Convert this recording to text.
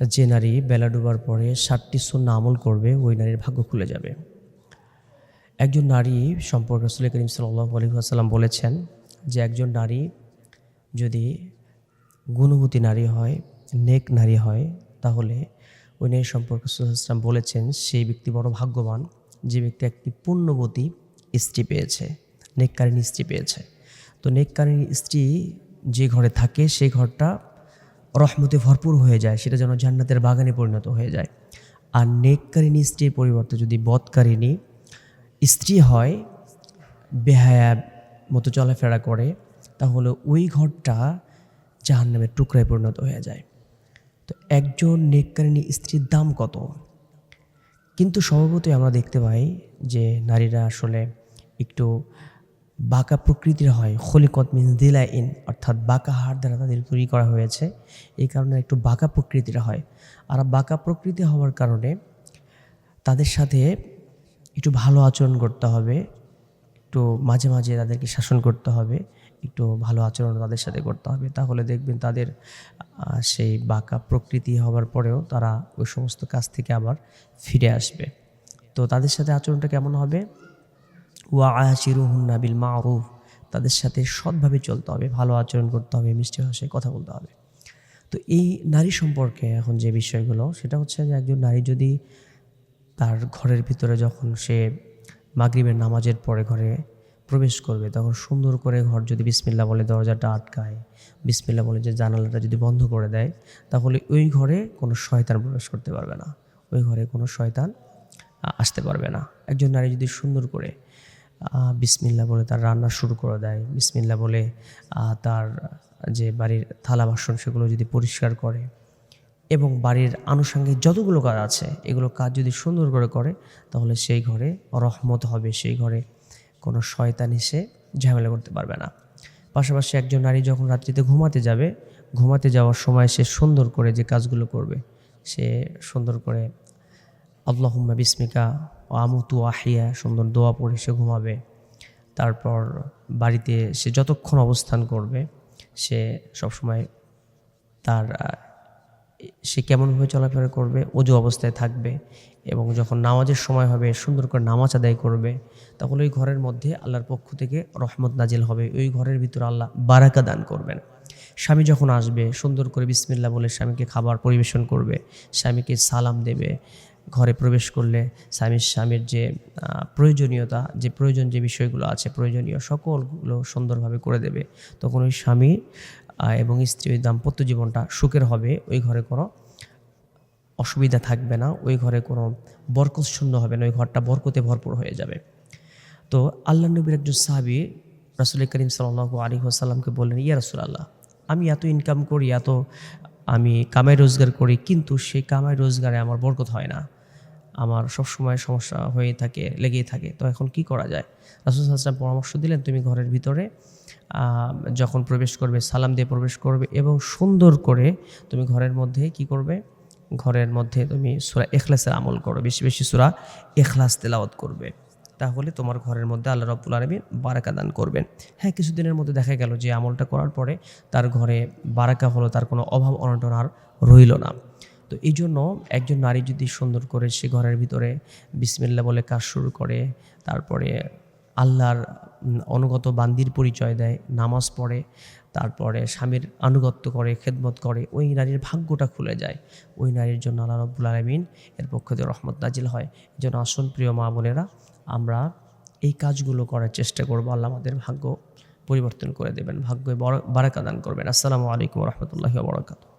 যে নারী বেলা ডুবার পরে ষাটটি শূন্য আমল করবে, ওই নারীর ভাগ্য খুলে যাবে। একজন নারী সম্পর্কে রসুল করিম সাল্লাহ আলহিহাসাল্লাম বলেছেন যে একজন নারী যদি গুণবতী নারী হয়, নেক নারী হয়, তাহলে ওই নারী সম্পর্কে সুলাম বলেছেন, সেই ব্যক্তি বড় ভাগ্যবান, যে ব্যক্তি একটি পুণ্যবতী স্ত্রী পেয়েছে নেককারিনী স্ত্রী পেয়েছে। তো নেককারিনী স্ত্রী যে ঘরে থাকে, সেই ঘরটা রহমতে ভরপুর হয়ে যায়, সেটা যেন জান্নাতের বাগানে পরিণত হয়ে যায়। আর নেককারিনী স্ত্রীর পরিবর্তে যদি বদকারিনী স্ত্রী হয়, বেহায়া মতো চলাফেরা করে, তাহলে ওই ঘরটা জাহান্নামের টুকরায় পরিণত হয়ে যায়। তো একজন নেককারিনী স্ত্রীর দাম কত? কিন্তু স্বভাবতই আমরা দেখতে পাই যে নারীরা আসলে একটু বাঁকা প্রকৃতির হয়, খলিকত মিন দিলা ইন অর্থাৎ বাঁকা হাড় দ্বারা তাদের তৈরি করা হয়েছে। এই কারণে একটু বাঁকা প্রকৃতির হয়। আর বাঁকা প্রকৃতি হওয়ার কারণে তাদের সাথে একটু ভালো আচরণ করতে হবে, একটু মাঝে মাঝে তাদেরকে শাসন করতে হবে, একটু ভালো আচরণ তাদের সাথে করতে হবে। তাহলে দেখবেন তাদের সেই বাঁকা প্রকৃতি হওয়ার পরেও তারা ওই সমস্ত কাজ থেকে আবার ফিরে আসবে। তো তাদের সাথে আচরণটা কেমন হবে? ওয়া আশিরুহুন্না বিল মারুফ, তাদের সাথে সৎভাবে চলতে হবে, ভালো আচরণ করতে হবে, মিষ্টি ভাষায় কথা বলতে হবে। তো এই নারী সম্পর্কে এখন যে বিষয়গুলো, সেটা হচ্ছে যে একজন নারী যদি তার ঘরের ভিতরে যখন সে মাগরিবের নামাজের পরে ঘরে প্রবেশ করবে, তখন সুন্দর করে ঘর যদি বিসমিল্লা বলে দরজাটা আটকায় বিসমিল্লা বলে যে জানালাটা যদি বন্ধ করে দেয়, তাহলে ওই ঘরে কোনো শয়তান প্রবেশ করতে পারবে না। ওই ঘরে কোনো শয়তান আসতে পারবে না। একজন নারী যদি সুন্দর করে বিসমিল্লা বলে তার রান্না শুরু করে দেয়। বিসমিল্লা বলে তার যে বাড়ির থালা বাসন সেগুলো যদি পরিষ্কার করে এবং বাড়ির আনুষঙ্গিক যতগুলো কাজ আছে, এগুলো কাজ যদি সুন্দর করে করে, তাহলে সেই ঘরে রহমত হবে, সেই ঘরে কোনো শয়তান এসে ঝামেলা করতে পারবে না। পাশাপাশি একজন নারী যখন রাত্রিতে ঘুমাতে যাবে, ঘুমাতে যাওয়ার সময় সে সুন্দর করে যে কাজগুলো করবে, সে সুন্দর করে আল্লাহুম্মা বিস্মিকা ও আমুতু আহিয়া, সুন্দর দোয়া পড়ে সে ঘুমাবে। তারপর বাড়িতে সে যতক্ষণ অবস্থান করবে, সে সবসময় তার, সে কেমনভাবে চলাফেরা করবে, অজু অবস্থায় থাকবে এবং যখন নামাজের সময় হবে, সুন্দর করে নামাজ আদায় করবে, তখন ওই ঘরের মধ্যে আল্লাহর পক্ষ থেকে রহমত নাজিল হবে। ওই ঘরের ভিতরে আল্লাহ বারাকা দান করবেন। স্বামী যখন আসবে, সুন্দর করে বিসমিল্লা বলে স্বামীকে খাবার পরিবেশন করবে, স্বামীকে সালাম দেবে, ঘরে প্রবেশ করলে স্বামীর স্বামীর যে প্রয়োজনীয়তা, যে প্রয়োজন যে বিষয়গুলো আছে, প্রয়োজনীয় সকলগুলো সুন্দরভাবে করে দেবে, তখন ওই স্বামী এবং স্ত্রী ওই দাম্পত্য জীবনটা সুখের হবে, ওই ঘরে কোনো অসুবিধা থাকবে না, ওই ঘরে কোনো বরকত শূন্য হবে না, ওই ঘরটা বরকতে ভরপুর হয়ে যাবে। তো আল্লাহ নবীর একজন সাহাবি রাসুল করিম সাল আলী আসাল্লামকে বললেন, ইয়া রাসুল আল্লাহ আমি এত ইনকাম করি, এত আমি কামাই রোজগার করি, কিন্তু সেই কামাই রোজগারে আমার বরকত হয় না। আমার সবসময় সমস্যা হয়ে থাকে, লেগেই থাকে। তো এখন কি করা যায়? রাসুল আসলাম পরামর্শ দিলেন, তুমি ঘরের ভিতরে যখন প্রবেশ করবে, সালাম দিয়ে প্রবেশ করবে এবং সুন্দর করে তুমি ঘরের মধ্যে কি করবে? ঘরের মধ্যে তুমি সুরা এখলাসের আমল করো। বেশি বেশি সুরা এখলাস তেলাওয়াত করবে। তাহলে তোমার ঘরের মধ্যে আল্লাহ রব্বুল আলমী বারাকা দান করবেন। হ্যাঁ কিছুদিনের মধ্যে দেখা গেল যে আমলটা করার পরে তার ঘরে বারাকা হলো, তার কোনো অভাব অনটন আর রইল না। তো এই জন্য একজন নারী যদি সুন্দর করে সে ঘরের ভিতরে বিসমিল্লা বলে কাজ শুরু করে, তারপরে আল্লাহর অনুগত বান্দির পরিচয় দেয়, নামাজ পড়ে, তারপরে স্বামীর আনুগত্য করে, খেদমত করে, ওই নারীর ভাগ্যটা খুলে যায়। ওই নারীর জন্য আল্লাহ রব্বুল আলমিন এর পক্ষ থেকে রহমত নাজিল হয়। জন্য আসুন প্রিয় মা বোনেরা আমরা এই কাজগুলো করার চেষ্টা করব। আল্লাহ আমাদের ভাগ্য পরিবর্তন করে দেবেন। ভাগ্য বড় বারাকা দান করবেন। আসসালামু আলাইকুম রহমতুল্লাহ বরকাত